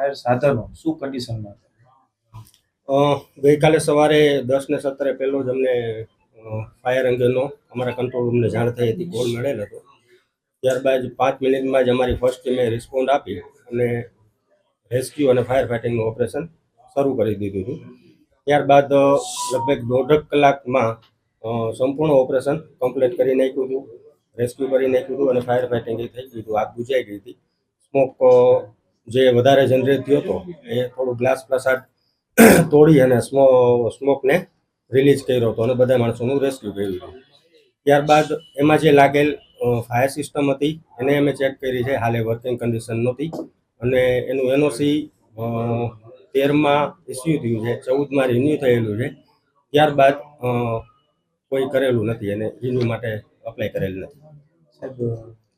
Fire સાધનો શું કન્ડિશનમાં ગઈકાલે સવારે દસ ને સત્તરે પહેલો જ અમને ફાયર અંગેનો અમારા કંટ્રોલ રૂમને જાણ થઈ હતી કોલ મળેલ હતો. ત્યારબાદ પાંચ મિનિટમાં જ અમારી ફર્સ્ટ ટીમે રિસ્પોન્ડ આપી અને રેસ્ક્યુ અને ફાયર ફાઇટિંગનું ઓપરેશન શરૂ કરી દીધું હતું. ત્યારબાદ લગભગ દોઢક કલાકમાં સંપૂર્ણ ઓપરેશન કમ્પ્લીટ કરી નાખ્યું હતું. રેસ્ક્યુ કરી નાખ્યું હતું અને ફાયર ફાઇટિંગ થઈ ગયું હતું. આગ બુજાઈ ગઈ હતી. સ્મોક જે વધારે જનરેટ થયો હતો, એ થોડું ગ્લાસ પ્રસાદ તોડી અને સ્મો સ્મોકને રિલીઝ કર્યો હતો અને બધા માણસોનું રેસ્ક્યુ કર્યું હતું. ત્યારબાદ એમાં જે લાગેલ ફાયર સિસ્ટમ હતી, એને અમે ચેક કરી છે, હાલે વર્કિંગ કન્ડિશન નહોતી. અને એનું એનઓસી તેરમાં ઇસ્યુ થયું છે, ચૌદમાં રિન્યુ થયેલું છે. ત્યારબાદ કોઈ કરેલું નથી અને રિન્યુ માટે અપ્લાય કરેલ નથી. સાહેબ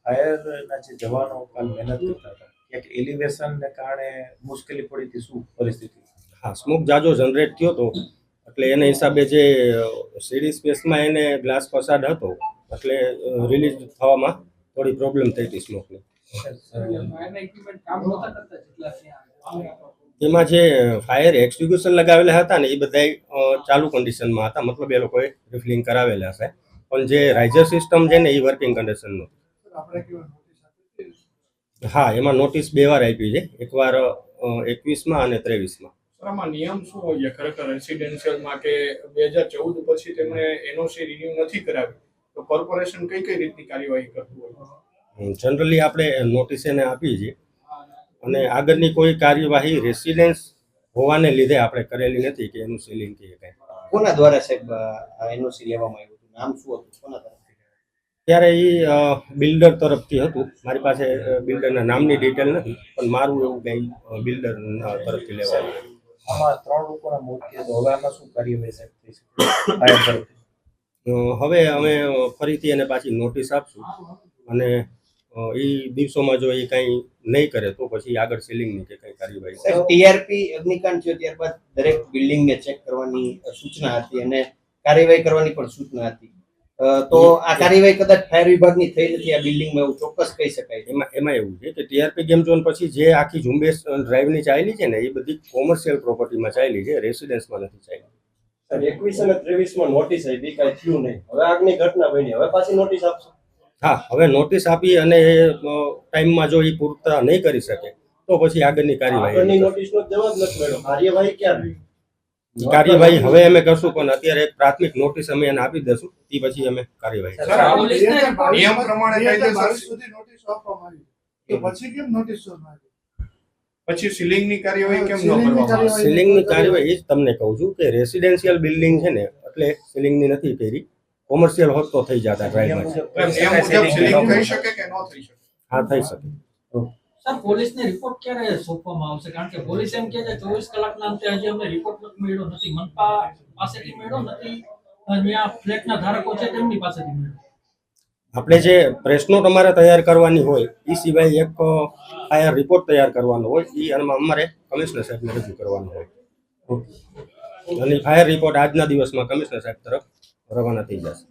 ફાયરના જે જવાનો કાલ મહેનત કરતા હતા ક્યાંક એલિવેશનને કારણે મુશ્કેલી પડી હતી શું પરિસ્થિતિ? હા સ્મોક જાજો જનરેટ થયો હતો એટલે એના હિસાબે જે સીડી સ્પેસમાં એને ગ્લાસ પસાડ હતો, એટલે રિલીઝ થવામાં થોડી પ્રોબ્લેમ થઈ હતી સ્મોકની એમાં જે ફાયર એક્સટિંગ્યુશન લગાવેલા હતા ને એ બધા ચાલુ કન્ડિશનમાં હતા, મતલબ એ લોકોએ રિફિલિંગ કરાવેલા હશે. પણ જે રાઇઝર સિસ્ટમ છે ને એ વર્કિંગ કન્ડિશનનું હા એમાં નોટિસ બે વાર આપી છે. એકવાર એકવીસમાં અને ત્રેવીસમાં. આમાં નિયમ શું હોય છે? ખરેખર રેસિડેન્શિયલમાં કે બે હજાર ચૌદ પછી તેમણે એનઓસી રિન્યુ નથી કરાવી તો કોર્પોરેશન કઈ કઈ રીતની કાર્યવાહી કરતું હોય જનરલી આપણે નોટિસ એને આપીએ છીએ. અને આગળની કોઈ કાર્યવાહી રેસિડેન્સ હોવાને લીધે આપણે કરેલી નથી કે એનું સીલિંગ કે કંઈ. કોના દ્વારા સાહેબ એનઓસી લેવામાં આવ્યું હતું? નામ શું હતું? કોના તરફથી ત્યારે એ બિલ્ડર તરફથી હતું. મારી પાસે બિલ્ડરના નામની ડિટેલ નથી પણ મારું એવું કંઈ બિલ્ડર તરફથી લેવાનું. આમાં ત્રણ લોકોના મોત થયા તો હવે આમાં શું કાર્યવાહી હવે અમે ફરીથી એને પાછી નોટિસ આપશું. અને એ દિવસોમાં જો એ કંઈ નહીં કરે તો પછી આગળ સીલિંગની કે કંઈ કાર્યવાહી સાહેબ ટીઆરપી અગ્નિકાંડ થયો ત્યારબાદ દરેક બિલ્ડિંગને ચેક કરવાની સૂચના હતી અને કાર્યવાહી કરવાની પણ સૂચના હતી. તો આ કાર્યવાહી કદાચ ફાયર વિભાગની થઈ નથી આ બિલ્ડિંગમાં એવું ચોક્કસ કહી શકાય એમાં એમાં એવું છે કે ટીઆરપી ગેમ ઝોન પછી જે આખી ઝુંબેશ ડ્રાઈવની ચાલી છે ને એ બધી કોમર્શિયલ પ્રોપર્ટીમાં ચાલી છે રેસિડેન્સમાં નથી ચાલી. સર એકવીસ અને ત્રેવીસમાં નોટિસ આવી કાંઈ થયું નહીં. હવે આગની ઘટના બની હવે પાછી નોટિસ આપશો? હા હવે નોટિસ આપી અને એ ટાઈમમાં જો એ પૂરતા નહીં કરી શકે તો પછી આગળની આગળની કાર્યવાહી નોટિસ નો જવાબ નથી મળ્યો. કાર્યવાહી ક્યાં રહી કાર્યવાહી હવે અમે કરશું પણ અત્યારે એક પ્રાથમિક નોટિસ અમે એને આપી દઈશું એ પછી અમે કાર્યવાહી નિયમ પ્રમાણે સુધી નોટિસ આપવામાં આવી. પછી કેમ નોટિસ આપવામાં આવી? પછી કાર્યવાહી કેમ ન કરવામાં આવે? કાર્યવાહી- કાર્યવાહી જ તમને કહું છું કે રેસિડેન્શિયલ બિલ્ડિંગ છે ને એટલે સીલિંગની નથી કરી. કોમર્શિયલ હોત તો થઈ જતા સીલિંગ શકે. હા થઈ શકે. સર પોલીસને રિપોર્ટ ક્યારે સોંપવામાં આવશે? કારણ કે પોલીસ એમ કહે છે ચોવીસ કલાકના અંતે હજી અમને રિપોર્ટ નથી મળ્યો નથી મનપા પાસેથી મળ્યો નથી અહીંયા ફ્લેટના ધારકો છે તેમની પાસેથી મળ્યો. આપણે જે પ્રશ્નો તમારે તૈયાર કરવાની હોય એ સિવાય એક ફાયર રિપોર્ટ તૈયાર કરવાનો હોય એ અમારે કમિશનર સાહેબને રજૂ કરવાનો હોય. અને ફાયર રિપોર્ટ આજના દિવસમાં કમિશનર સાહેબ તરફ રવાના થઈ જશે.